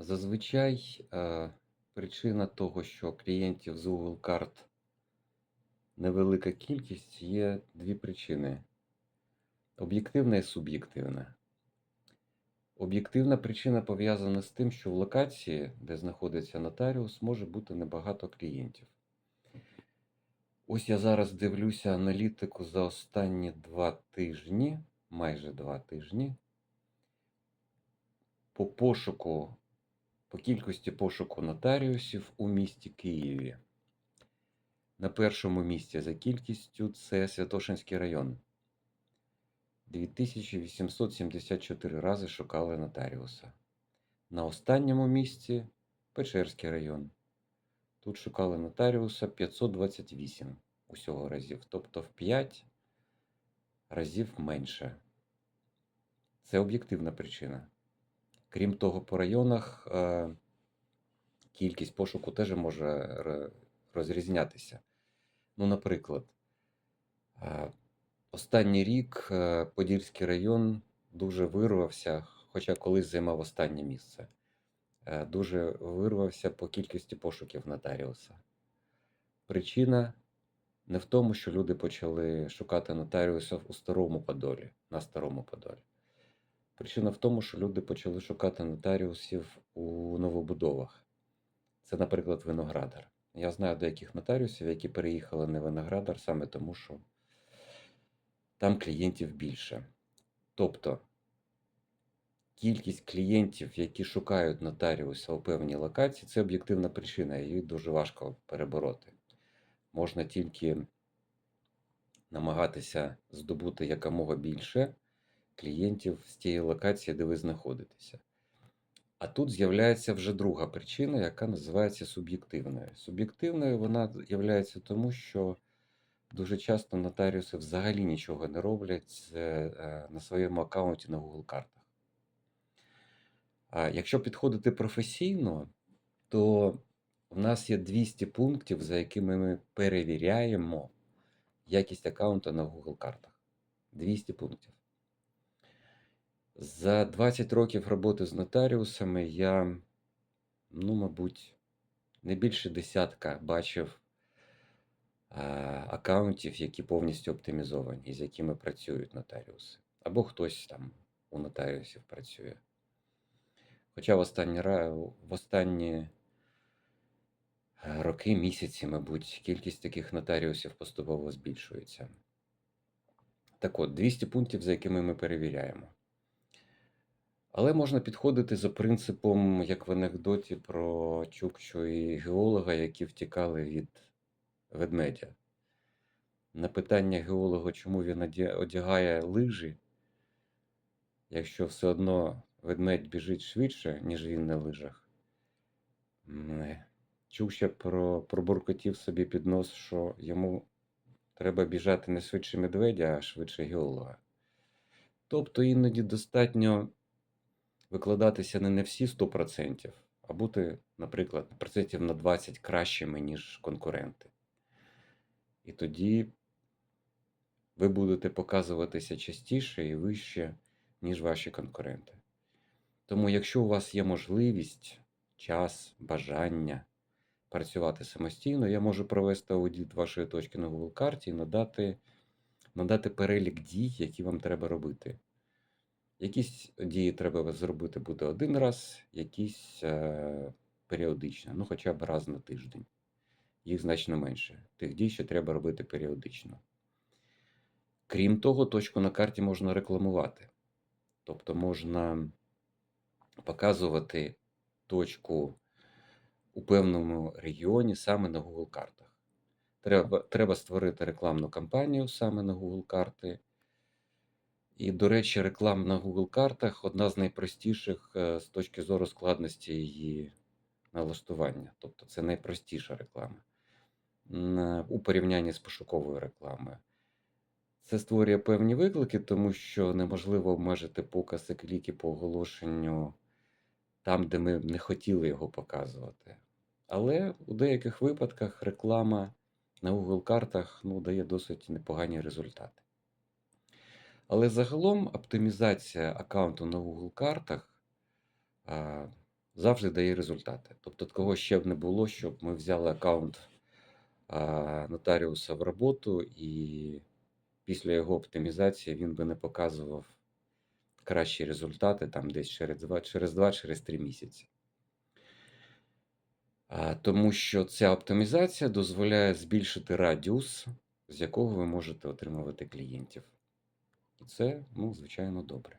Зазвичай, е, причина того, що клієнтів з Google карт невелика кількість, є дві причини: об'єктивна і суб'єктивна. Об'єктивна причина пов'язана з тим, що в локації, де знаходиться нотаріус, може бути небагато клієнтів. Ось я зараз дивлюся аналітику за останні два тижні, майже два тижні. По пошуку, по кількості пошуку нотаріусів у місті Києві. На першому місці за кількістю це Святошинський район. 2874 рази шукали нотаріуса. На останньому місці Печерський район. Тут шукали нотаріуса 528 усього разів, тобто в 5 разів менше. Це об'єктивна причина. Крім того, по районах е, кількість пошуку теж може розрізнятися. Ну, наприклад, е, останній рік е, Подільський район дуже вирвався, хоча колись займав останнє місце. Дуже вирвався по кількості пошуків нотаріуса. Причина не в тому, що люди почали шукати нотаріусів у Старому Подолі, на Старому Подолі. Причина в тому, що люди почали шукати нотаріусів у новобудовах. Це, наприклад, Виноградар. Я знаю деяких нотаріусів, які переїхали на Виноградар саме тому, що там клієнтів більше. Тобто кількість клієнтів, які шукають нотаріуса у певній локації, це об'єктивна причина, її дуже важко перебороти. Можна тільки намагатися здобути якомога більше клієнтів з тієї локації, де ви знаходитеся. А тут з'являється вже друга причина, яка називається суб'єктивною. Суб'єктивною вона з'являється тому, що дуже часто нотаріуси взагалі нічого не роблять е, на своєму аккаунті на Google картах. А якщо підходити професійно, то в нас є 200 пунктів, за якими ми перевіряємо якість аккаунту на Google картах. 200 пунктів. За 20 років роботи з нотаріусами я, ну, мабуть, не більше десятка бачив а, аккаунтів, які повністю оптимізовані, і з якими працюють нотаріуси. Або хтось там у нотаріусів працює. Хоча в останні, в останні е, роки, місяці, мабуть, кількість таких нотаріусів поступово збільшується. Так от, 200 пунктів, за якими ми перевіряємо. Але можна підходити за принципом, як в анекдоті про Чукчу і геолога, які втікали від ведмедя. На питання геолога, чому він одягає лижі, якщо все одно ведмедь біжить швидше, ніж він на лижах. Чукча про, пробуркотів собі під нос, що йому треба біжати не швидше медведя, а швидше геолога. Тобто іноді достатньо викладатися не на всі 100%, а бути, наприклад, процентів на 20 кращими, ніж конкуренти. І тоді ви будете показуватися частіше і вище, ніж ваші конкуренти. Тому, якщо у вас є можливість, час, бажання працювати самостійно, я можу провести аудит вашої точки на Google карті і надати, надати перелік дій, які вам треба робити. Якісь дії треба зробити буде один раз, якісь е, періодично, ну хоча б раз на тиждень. Їх значно менше. Тих дій, що треба робити періодично. Крім того, точку на карті можна рекламувати. Тобто можна показувати точку у певному регіоні саме на Google картах. Треба, треба створити рекламну кампанію саме на Google карти. І, до речі, реклама на Google картах одна з найпростіших е, з точки зору складності її налаштування. Тобто це найпростіша реклама у порівнянні з пошуковою рекламою. Це створює певні виклики, тому що неможливо обмежити покази кліки по оголошенню там, де ми не хотіли його показувати. Але у деяких випадках реклама на Google картах ну, дає досить непогані результати. Але загалом оптимізація аккаунту на Google картах а, завжди дає результати. Тобто такого ще б не було, щоб ми взяли аккаунт а, нотаріуса в роботу, і після його оптимізації він би не показував кращі результати там десь через 2, через 2 через 3 місяці. А, Тому що ця оптимізація дозволяє збільшити радіус, з якого ви можете отримувати клієнтів. І це, ну, звичайно, добре.